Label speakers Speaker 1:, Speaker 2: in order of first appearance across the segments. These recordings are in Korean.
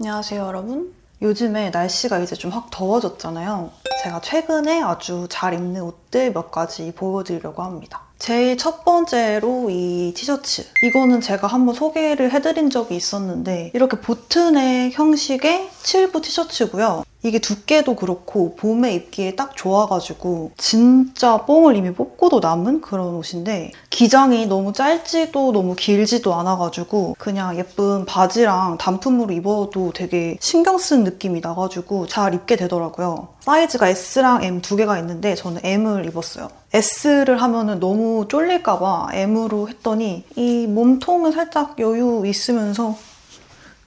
Speaker 1: 안녕하세요, 여러분. 요즘에 날씨가 이제 좀 확 더워졌잖아요. 제가 최근에 아주 잘 입는 옷들 몇 가지 보여드리려고 합니다. 제일 첫 번째로 이 티셔츠. 이거는 제가 한번 소개를 해드린 적이 있었는데, 이렇게 보트넥 형식의 칠부 티셔츠고요. 이게 두께도 그렇고 봄에 입기에 딱 좋아가지고 진짜 뽕을 이미 뽑고도 남은 그런 옷인데 기장이 너무 짧지도 너무 길지도 않아가지고 그냥 예쁜 바지랑 단품으로 입어도 되게 신경 쓴 느낌이 나가지고 잘 입게 되더라고요. 사이즈가 S랑 M 두 개가 있는데 저는 M을 입었어요. S를 하면은 너무 쫄릴까봐 M으로 했더니 이 몸통은 살짝 여유 있으면서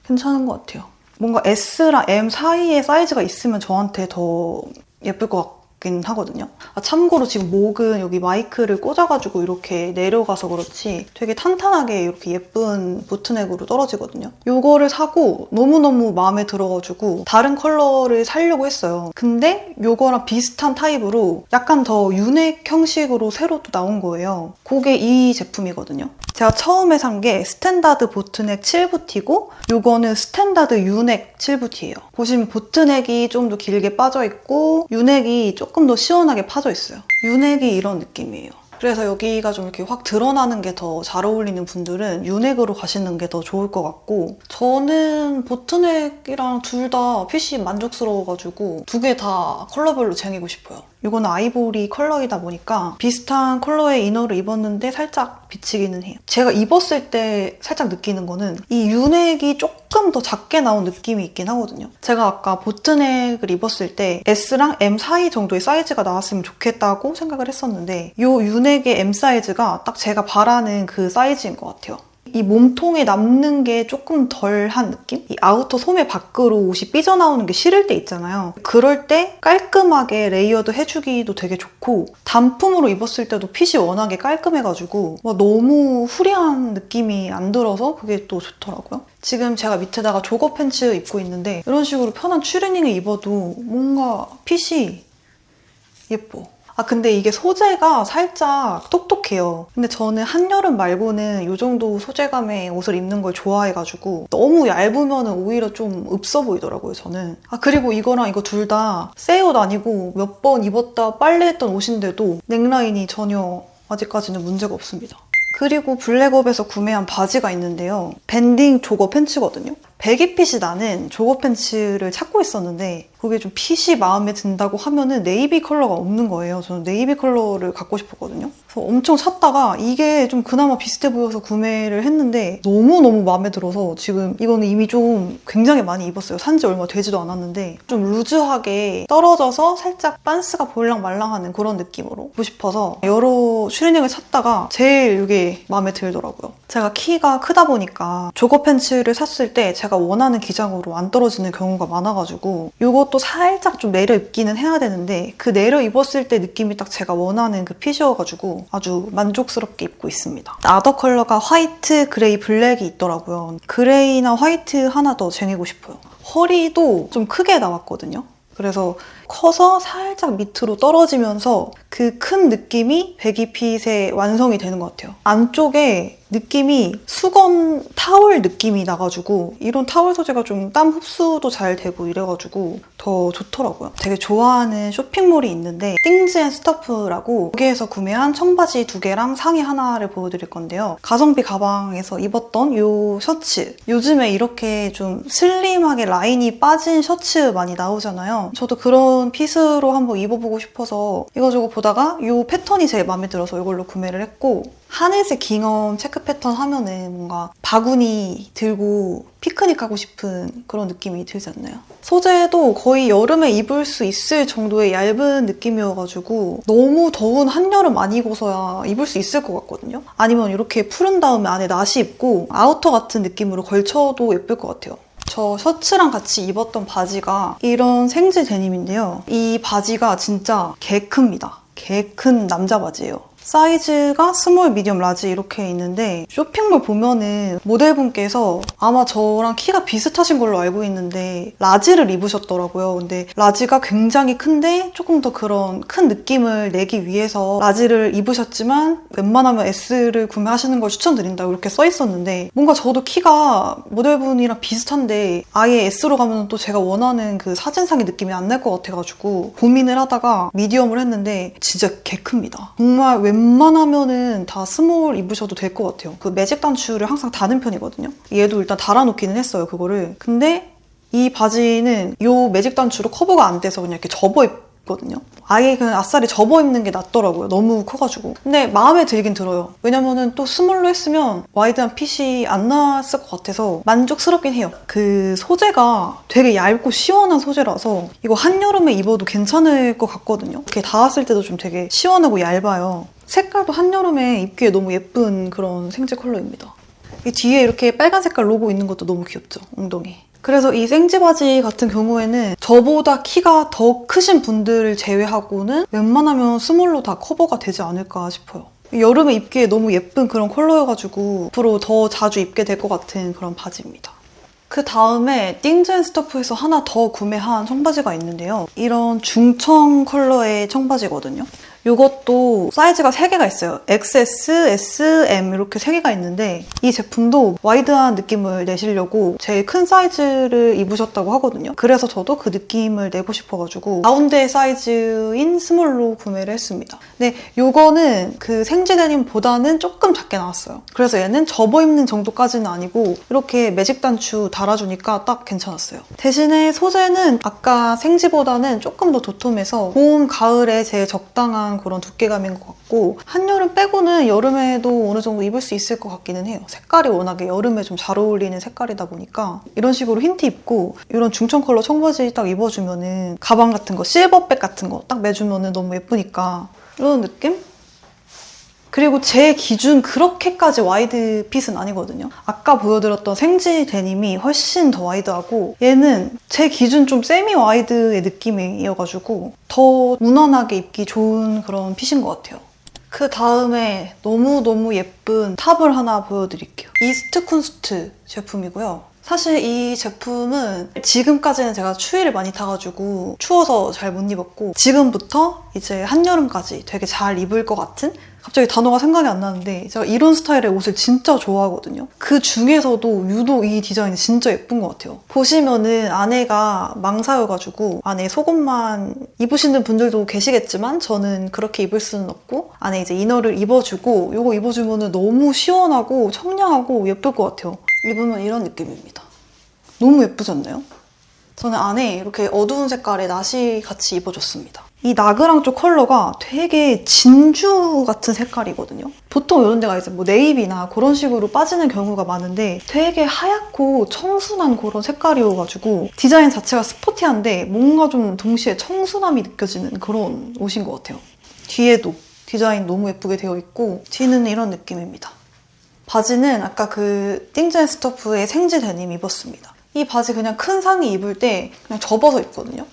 Speaker 1: 괜찮은 것 같아요. 뭔가 S랑 M 사이에 사이즈가 있으면 저한테 더 예쁠 것 같 긴 하거든요. 아, 참고로 지금 목은 여기 마이크를 꽂아가지고 이렇게 내려가서 그렇지 되게 탄탄하게 이렇게 예쁜 보트넥으로 떨어지거든요. 이거를 사고 너무너무 마음에 들어가지고 다른 컬러를 사려고 했어요. 근데 이거랑 비슷한 타입으로 약간 더 유넥 형식으로 새로 또 나온 거예요. 그게 이 제품이거든요. 제가 처음에 산 게 스탠다드 보트넥 7부티고 요거는 스탠다드 유넥 7부티예요. 보시면 보트넥이 좀 더 길게 빠져 있고 유넥이 조금 더 시원하게 파져 있어요. 유넥이 이런 느낌이에요. 그래서 여기가 좀 이렇게 확 드러나는 게 더 잘 어울리는 분들은 유넥으로 가시는 게 더 좋을 것 같고 저는 보트넥이랑 둘 다 핏이 만족스러워가지고 두 개 다 컬러별로 쟁이고 싶어요. 이거는 아이보리 컬러이다 보니까 비슷한 컬러의 이너를 입었는데 살짝 비치기는 해요. 제가 입었을 때 살짝 느끼는 거는 이 유넥이 조금 더 작게 나온 느낌이 있긴 하거든요. 제가 아까 보트넥을 입었을 때 S랑 M 사이 정도의 사이즈가 나왔으면 좋겠다고 생각을 했었는데 이 유넥의 M 사이즈가 딱 제가 바라는 그 사이즈인 것 같아요. 이 몸통에 남는 게 조금 덜한 느낌? 이 아우터 소매 밖으로 옷이 삐져나오는 게 싫을 때 있잖아요. 그럴 때 깔끔하게 레이어드 해주기도 되게 좋고 단품으로 입었을 때도 핏이 워낙에 깔끔해가지고 막 너무 후리한 느낌이 안 들어서 그게 또 좋더라고요. 지금 제가 밑에다가 조거 팬츠 입고 있는데 이런 식으로 편한 추리닝을 입어도 뭔가 핏이 예뻐. 아, 근데 이게 소재가 살짝 똑똑해요. 근데 저는 한여름 말고는 이 정도 소재감의 옷을 입는 걸 좋아해가지고 너무 얇으면 오히려 좀 없어 보이더라고요, 저는. 아, 그리고 이거랑 이거 둘 다 새 옷 아니고 몇 번 입었다 빨래했던 옷인데도 넥라인이 전혀 아직까지는 문제가 없습니다. 그리고 블랙업에서 구매한 바지가 있는데요. 밴딩 조거 팬츠거든요. 배기핏이 나는 조거 팬츠를 찾고 있었는데 그게 좀 핏이 마음에 든다고 하면은 네이비 컬러가 없는 거예요. 저는 네이비 컬러를 갖고 싶었거든요. 그래서 엄청 찾다가 이게 좀 그나마 비슷해 보여서 구매를 했는데 너무너무 마음에 들어서 지금 이거는 이미 좀 굉장히 많이 입었어요. 산지 얼마 되지도 않았는데 좀 루즈하게 떨어져서 살짝 빤스가 볼랑 말랑하는 그런 느낌으로 입고 싶어서 여러 슈리닝을 찾다가 제일 이게 마음에 들더라고요. 제가 키가 크다 보니까 조거 팬츠를 샀을 때 제가 원하는 기장으로 안 떨어지는 경우가 많아가지고 이것도 살짝 좀 내려 입기는 해야 되는데 그 내려 입었을 때 느낌이 딱 제가 원하는 그 핏이어가지고 아주 만족스럽게 입고 있습니다. 아더 컬러가 화이트, 그레이, 블랙이 있더라고요. 그레이나 화이트 하나 더 쟁이고 싶어요. 허리도 좀 크게 나왔거든요. 그래서 커서 살짝 밑으로 떨어지면서 그 큰 느낌이 배기핏의 완성이 되는 것 같아요. 안쪽에 느낌이 수건 타월 느낌이 나가지고 이런 타월 소재가 좀 땀 흡수도 잘 되고 이래가지고 더 좋더라고요. 되게 좋아하는 쇼핑몰이 있는데 띵즈 앤스터프라고 거기에서 구매한 청바지 두 개랑 상의 하나를 보여드릴 건데요. 가성비 가방에서 입었던 이 셔츠 요즘에 이렇게 좀 슬림하게 라인이 빠진 셔츠 많이 나오잖아요. 저도 그런 핏으로 한번 입어보고 싶어서 이거저거 보다가 이 패턴이 제일 마음에 들어서 이걸로 구매를 했고 하늘색 깅엄 체크 패턴 하면은 뭔가 바구니 들고 피크닉 가고 싶은 그런 느낌이 들지 않나요? 소재도 거의 여름에 입을 수 있을 정도의 얇은 느낌이어가지고 너무 더운 한여름 안 입어서야 입을 수 있을 것 같거든요? 아니면 이렇게 푸른 다음에 안에 나시 입고 아우터 같은 느낌으로 걸쳐도 예쁠 것 같아요. 저 셔츠랑 같이 입었던 바지가 이런 생지 데님인데요. 이 바지가 진짜 개 큽니다. 개 큰 남자 바지예요. 사이즈가 스몰, 미디엄, 라지 이렇게 있는데 쇼핑몰 보면은 모델분께서 아마 저랑 키가 비슷하신 걸로 알고 있는데 라지를 입으셨더라고요. 근데 라지가 굉장히 큰데 조금 더 그런 큰 느낌을 내기 위해서 라지를 입으셨지만 웬만하면 S를 구매하시는 걸 추천드린다고 이렇게 써 있었는데 뭔가 저도 키가 모델분이랑 비슷한데 아예 S로 가면 또 제가 원하는 그 사진상의 느낌이 안 날 것 같아가지고 고민을 하다가 미디엄을 했는데 진짜 개 큽니다. 정말 웬 만하면은 다 스몰 입으셔도 될 것 같아요. 그 매직 단추를 항상 다는 편이거든요. 얘도 일단 달아놓기는 했어요, 그거를. 근데 이 바지는 요 매직 단추로 커버가 안 돼서 그냥 이렇게 접어 입거든요. 아예 그냥 아싸리 접어 입는 게 낫더라고요. 너무 커가지고. 근데 마음에 들긴 들어요. 왜냐면은 또 스몰로 했으면 와이드한 핏이 안 나왔을 것 같아서 만족스럽긴 해요. 그 소재가 되게 얇고 시원한 소재라서 이거 한여름에 입어도 괜찮을 것 같거든요. 이렇게 닿았을 때도 좀 되게 시원하고 얇아요. 색깔도 한여름에 입기에 너무 예쁜 그런 생지 컬러입니다. 이 뒤에 이렇게 빨간 색깔 로고 있는 것도 너무 귀엽죠, 엉덩이. 그래서 이 생지 바지 같은 경우에는 저보다 키가 더 크신 분들을 제외하고는 웬만하면 스몰로 다 커버가 되지 않을까 싶어요. 여름에 입기에 너무 예쁜 그런 컬러여가지고 앞으로 더 자주 입게 될 것 같은 그런 바지입니다. 그 다음에 띵즈앤스터프에서 하나 더 구매한 청바지가 있는데요. 이런 중청 컬러의 청바지거든요. 이것도 사이즈가 3개가 있어요. XS, S, M 이렇게 3개가 있는데 이 제품도 와이드한 느낌을 내시려고 제일 큰 사이즈를 입으셨다고 하거든요. 그래서 저도 그 느낌을 내고 싶어가지고 가운데 사이즈인 스몰로 구매를 했습니다. 근데 이거는 그 생지 데님보다는 조금 작게 나왔어요. 그래서 얘는 접어 입는 정도까지는 아니고 이렇게 매직 단추 달아주니까 딱 괜찮았어요. 대신에 소재는 아까 생지보다는 조금 더 도톰해서 봄, 가을에 제일 적당한 그런 두께감인 것 같고 한여름 빼고는 여름에도 어느 정도 입을 수 있을 것 같기는 해요. 색깔이 워낙에 여름에 좀 잘 어울리는 색깔이다 보니까 이런 식으로 흰 티 입고 이런 중청 컬러 청바지 딱 입어주면은 가방 같은 거 실버백 같은 거 딱 매주면은 너무 예쁘니까 이런 느낌? 그리고 제 기준 그렇게까지 와이드 핏은 아니거든요. 아까 보여드렸던 생지 데님이 훨씬 더 와이드하고 얘는 제 기준 좀 세미 와이드의 느낌이어가지고 더 무난하게 입기 좋은 그런 핏인 것 같아요. 그 다음에 너무너무 예쁜 탑을 하나 보여드릴게요. 이스트 쿤스트 제품이고요. 사실 이 제품은 지금까지는 제가 추위를 많이 타가지고 추워서 잘 못 입었고 지금부터 이제 한여름까지 되게 잘 입을 것 같은 갑자기 단어가 생각이 안 나는데 제가 이런 스타일의 옷을 진짜 좋아하거든요. 그 중에서도 유독 이 디자인이 진짜 예쁜 것 같아요. 보시면은 안에가 망사여가지고 안에 속옷만 입으시는 분들도 계시겠지만 저는 그렇게 입을 수는 없고 안에 이제 이너를 입어주고 이거 입어주면은 너무 시원하고 청량하고 예쁠 것 같아요. 입으면 이런 느낌입니다. 너무 예쁘지 않나요? 저는 안에 이렇게 어두운 색깔의 나시 같이 입어줬습니다. 이 나그랑 쪽 컬러가 되게 진주 같은 색깔이거든요. 보통 이런 데가 이제 뭐 네이비나 그런 식으로 빠지는 경우가 많은데 되게 하얗고 청순한 그런 색깔이어가지고 디자인 자체가 스포티한데 뭔가 좀 동시에 청순함이 느껴지는 그런 옷인 것 같아요. 뒤에도 디자인 너무 예쁘게 되어 있고 뒤는 이런 느낌입니다. 바지는 아까 그 띵젠 스토프의 생지 데님 입었습니다. 이 바지 그냥 큰 상의 입을 때 그냥 접어서 입거든요.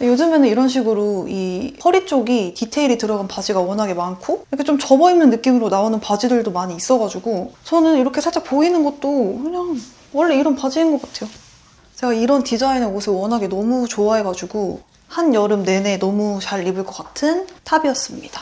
Speaker 1: 요즘에는 이런 식으로 이 허리 쪽이 디테일이 들어간 바지가 워낙에 많고 이렇게 좀 접어 입는 느낌으로 나오는 바지들도 많이 있어가지고 저는 이렇게 살짝 보이는 것도 그냥 원래 이런 바지인 것 같아요. 제가 이런 디자인의 옷을 워낙에 너무 좋아해가지고 한여름 내내 너무 잘 입을 것 같은 탑이었습니다.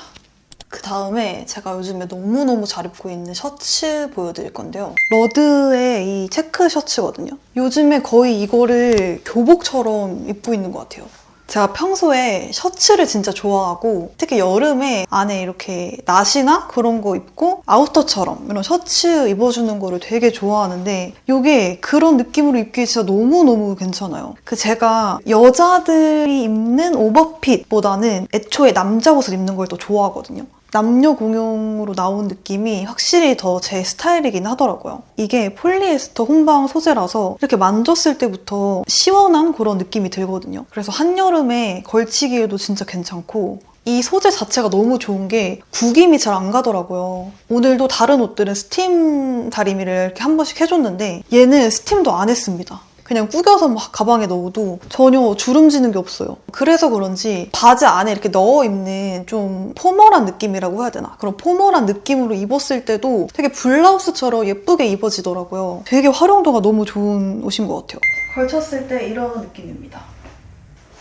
Speaker 1: 그 다음에 제가 요즘에 너무너무 잘 입고 있는 셔츠 보여드릴 건데요. 러드의 이 체크 셔츠거든요. 요즘에 거의 이거를 교복처럼 입고 있는 것 같아요. 제가 평소에 셔츠를 진짜 좋아하고 특히 여름에 안에 이렇게 나시나 그런 거 입고 아우터처럼 이런 셔츠 입어주는 거를 되게 좋아하는데 이게 그런 느낌으로 입기 진짜 너무너무 괜찮아요. 그 제가 여자들이 입는 오버핏보다는 애초에 남자 옷을 입는 걸 더 좋아하거든요. 남녀 공용으로 나온 느낌이 확실히 더 제 스타일이긴 하더라고요. 이게 폴리에스터 혼방 소재라서 이렇게 만졌을 때부터 시원한 그런 느낌이 들거든요. 그래서 한여름에 걸치기에도 진짜 괜찮고 이 소재 자체가 너무 좋은 게 구김이 잘 안 가더라고요. 오늘도 다른 옷들은 스팀 다리미를 이렇게 한 번씩 해줬는데 얘는 스팀도 안 했습니다. 그냥 구겨서 막 가방에 넣어도 전혀 주름지는 게 없어요. 그래서 그런지 바지 안에 이렇게 넣어 입는 좀 포멀한 느낌이라고 해야 되나? 그런 포멀한 느낌으로 입었을 때도 되게 블라우스처럼 예쁘게 입어지더라고요. 되게 활용도가 너무 좋은 옷인 것 같아요. 걸쳤을 때 이런 느낌입니다.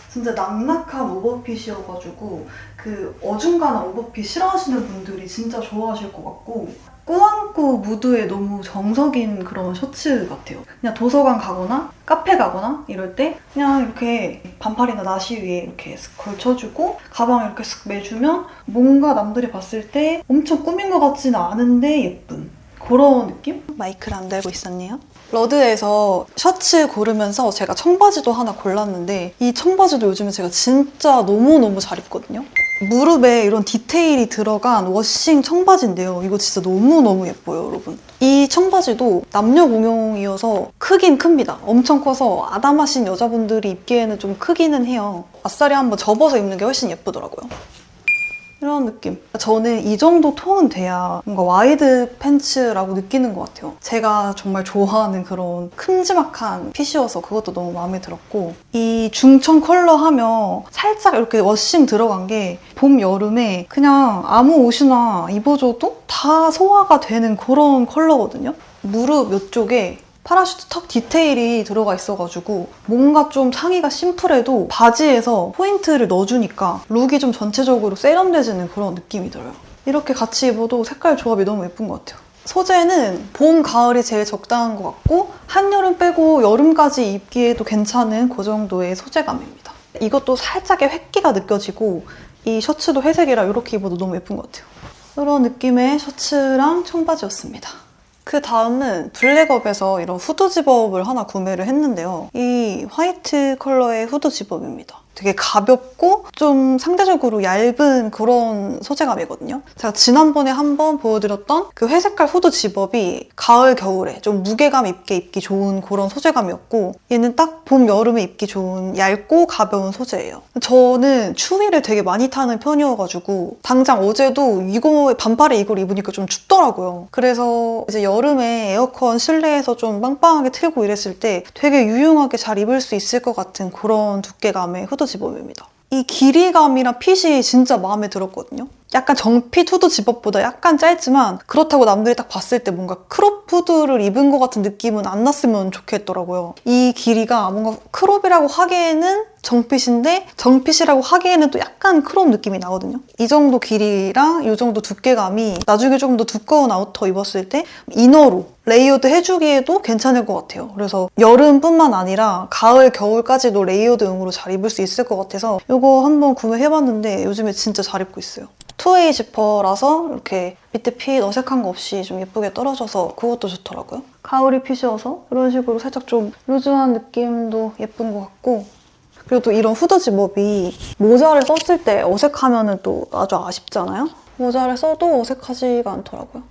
Speaker 1: 진짜 낙낙한 오버핏이어가지고 그 어중간한 오버핏 싫어하시는 분들이 진짜 좋아하실 것 같고 꾸안꾸 무드에 너무 정석인 그런 셔츠 같아요. 그냥 도서관 가거나 카페 가거나 이럴 때 그냥 이렇게 반팔이나 나시 위에 이렇게 쓱 걸쳐주고 가방에 이렇게 쓱 매주면 뭔가 남들이 봤을 때 엄청 꾸민 것 같지는 않은데 예쁜 그런 느낌? 마이크를 안 달고 있었네요. 러드에서 셔츠 고르면서 제가 청바지도 하나 골랐는데 이 청바지도 요즘에 제가 진짜 너무너무 잘 입거든요. 무릎에 이런 디테일이 들어간 워싱 청바지인데요. 이거 진짜 너무너무 예뻐요, 여러분. 이 청바지도 남녀 공용이어서 크긴 큽니다. 엄청 커서 아담하신 여자분들이 입기에는 좀 크기는 해요. 아싸리 한번 접어서 입는 게 훨씬 예쁘더라고요. 이런 느낌. 저는 이 정도 톤은 돼야 뭔가 와이드 팬츠라고 느끼는 것 같아요. 제가 정말 좋아하는 그런 큼지막한 핏이어서 그것도 너무 마음에 들었고 이 중청 컬러 하면 살짝 이렇게 워싱 들어간 게 봄, 여름에 그냥 아무 옷이나 입어줘도 다 소화가 되는 그런 컬러거든요. 무릎 이쪽에 파라슈트 턱 디테일이 들어가 있어가지고 뭔가 좀 상의가 심플해도 바지에서 포인트를 넣어주니까 룩이 좀 전체적으로 세련돼지는 그런 느낌이 들어요. 이렇게 같이 입어도 색깔 조합이 너무 예쁜 것 같아요. 소재는 봄, 가을이 제일 적당한 것 같고 한여름 빼고 여름까지 입기에도 괜찮은 그 정도의 소재감입니다. 이것도 살짝의 획기가 느껴지고 이 셔츠도 회색이라 이렇게 입어도 너무 예쁜 것 같아요. 이런 느낌의 셔츠랑 청바지였습니다. 그 다음은 블랙업에서 이런 후드 집업을 하나 구매를 했는데요. 이 화이트 컬러의 후드 집업입니다. 되게 가볍고 좀 상대적으로 얇은 그런 소재감이거든요. 제가 지난번에 한번 보여드렸던 그 회색깔 후드 집업이 가을, 겨울에 좀 무게감 있게 입기 좋은 그런 소재감이었고 얘는 딱 봄, 여름에 입기 좋은 얇고 가벼운 소재예요. 저는 추위를 되게 많이 타는 편이어가지고 당장 어제도 이거 반팔에 이걸 입으니까 좀 춥더라고요. 그래서 이제 여름에 에어컨 실내에서 좀 빵빵하게 틀고 이랬을 때 되게 유용하게 잘 입을 수 있을 것 같은 그런 두께감의 후드 집업입니다. 이 길이감이랑 핏이 진짜 마음에 들었거든요. 약간 정핏 후드 집업보다 약간 짧지만 그렇다고 남들이 딱 봤을 때 뭔가 크롭 후드를 입은 것 같은 느낌은 안 났으면 좋겠더라고요. 이 길이가 뭔가 크롭이라고 하기에는 정핏인데 정핏이라고 하기에는 또 약간 크롭 느낌이 나거든요. 이 정도 길이랑 이 정도 두께감이 나중에 조금 더 두꺼운 아우터 입었을 때 이너로 레이어드 해주기에도 괜찮을 것 같아요. 그래서 여름뿐만 아니라 가을, 겨울까지도 레이어드용으로 잘 입을 수 있을 것 같아서 이거 한번 구매해봤는데 요즘에 진짜 잘 입고 있어요. 투웨이 지퍼라서 이렇게 밑에 핏 어색한 거 없이 좀 예쁘게 떨어져서 그것도 좋더라고요. 가을이 핏이어서 이런 식으로 살짝 좀 루즈한 느낌도 예쁜 것 같고 그리고 또 이런 후드 집업이 모자를 썼을 때 어색하면 또 아주 아쉽잖아요? 모자를 써도 어색하지가 않더라고요.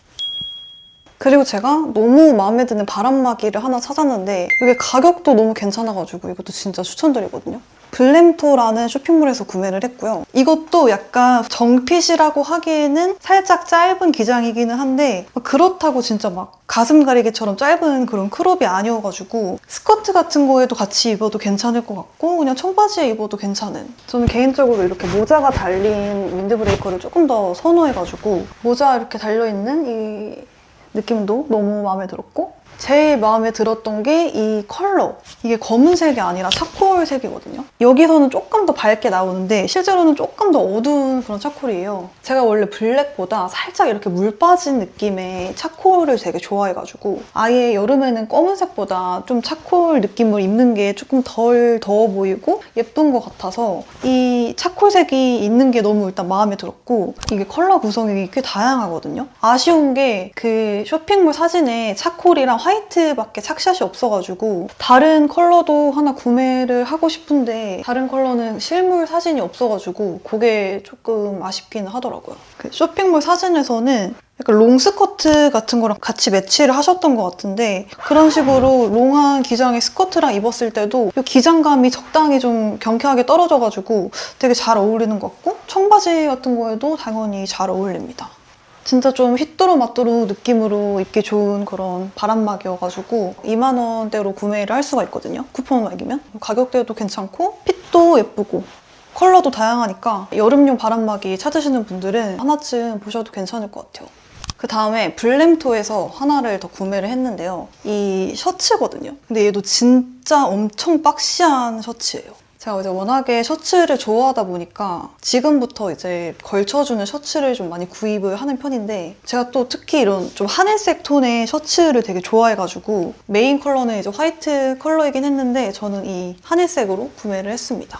Speaker 1: 그리고 제가 너무 마음에 드는 바람막이를 하나 찾았는데 이게 가격도 너무 괜찮아가지고 이것도 진짜 추천드리거든요. 블램토라는 쇼핑몰에서 구매를 했고요. 이것도 약간 정핏이라고 하기에는 살짝 짧은 기장이기는 한데 그렇다고 진짜 막 가슴 가리개처럼 짧은 그런 크롭이 아니어가지고 스커트 같은 거에도 같이 입어도 괜찮을 것 같고 그냥 청바지에 입어도 괜찮은 저는 개인적으로 이렇게 모자가 달린 윈드브레이커를 조금 더 선호해가지고 모자 이렇게 달려있는 이 느낌도 너무 마음에 들었고 제일 마음에 들었던 게 이 컬러. 이게 검은색이 아니라 차콜색이거든요. 여기서는 조금 더 밝게 나오는데 실제로는 조금 더 어두운 그런 차콜이에요. 제가 원래 블랙보다 살짝 이렇게 물 빠진 느낌의 차콜을 되게 좋아해가지고 아예 여름에는 검은색보다 좀 차콜 느낌을 입는 게 조금 덜 더워 보이고 예쁜 것 같아서 이 차콜색이 있는 게 너무 일단 마음에 들었고 이게 컬러 구성이 꽤 다양하거든요. 아쉬운 게 그 쇼핑몰 사진에 차콜이랑 화이트밖에 착샷이 없어가지고 다른 컬러도 하나 구매를 하고 싶은데 다른 컬러는 실물 사진이 없어가지고 그게 조금 아쉽긴 하더라고요. 그 쇼핑몰 사진에서는 약간 롱스커트 같은 거랑 같이 매치를 하셨던 것 같은데 그런 식으로 롱한 기장의 스커트랑 입었을 때도 이 기장감이 적당히 좀 경쾌하게 떨어져가지고 되게 잘 어울리는 것 같고 청바지 같은 거에도 당연히 잘 어울립니다. 진짜 좀 휘뚜루마뚜루 느낌으로 입기 좋은 그런 바람막이어가지고 2만 원대로 구매를 할 수가 있거든요. 쿠폰 막이면 가격대도 괜찮고 핏도 예쁘고 컬러도 다양하니까 여름용 바람막이 찾으시는 분들은 하나쯤 보셔도 괜찮을 것 같아요. 그 다음에 블렘토에서 하나를 더 구매를 했는데요. 이 셔츠거든요. 근데 얘도 진짜 엄청 박시한 셔츠예요. 제가 이제 워낙에 셔츠를 좋아하다 보니까 지금부터 이제 걸쳐주는 셔츠를 좀 많이 구입을 하는 편인데 제가 또 특히 이런 좀 하늘색 톤의 셔츠를 되게 좋아해가지고 메인 컬러는 이제 화이트 컬러이긴 했는데 저는 이 하늘색으로 구매를 했습니다.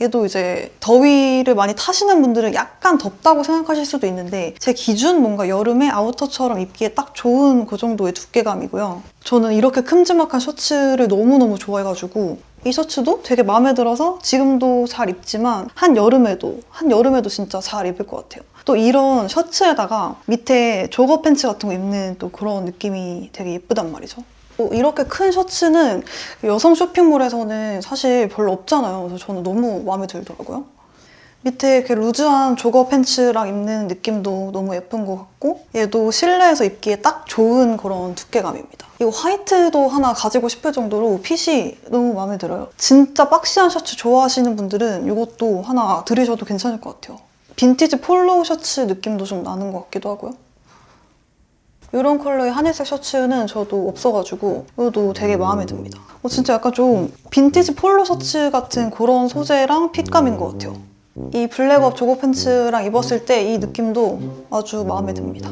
Speaker 1: 얘도 이제 더위를 많이 타시는 분들은 약간 덥다고 생각하실 수도 있는데 제 기준 뭔가 여름에 아우터처럼 입기에 딱 좋은 그 정도의 두께감이고요. 저는 이렇게 큼지막한 셔츠를 너무너무 좋아해가지고 이 셔츠도 되게 마음에 들어서 지금도 잘 입지만 한 여름에도 한 여름에도 진짜 잘 입을 것 같아요. 또 이런 셔츠에다가 밑에 조거 팬츠 같은 거 입는 또 그런 느낌이 되게 예쁘단 말이죠. 뭐 이렇게 큰 셔츠는 여성 쇼핑몰에서는 사실 별로 없잖아요. 그래서 저는 너무 마음에 들더라고요. 밑에 이렇게 루즈한 조거 팬츠랑 입는 느낌도 너무 예쁜 것 같고 얘도 실내에서 입기에 딱 좋은 그런 두께감입니다. 이거 화이트도 하나 가지고 싶을 정도로 핏이 너무 마음에 들어요. 진짜 박시한 셔츠 좋아하시는 분들은 이것도 하나 들으셔도 괜찮을 것 같아요. 빈티지 폴로 셔츠 느낌도 좀 나는 것 같기도 하고요. 이런 컬러의 하늘색 셔츠는 저도 없어가지고 이것도 되게 마음에 듭니다. 어, 진짜 약간 좀 빈티지 폴로 셔츠 같은 그런 소재랑 핏감인 것 같아요. 이 블랙업 음. 조거 팬츠랑 음. 입었을 때이 음. 느낌도 아주 마음에 듭니다.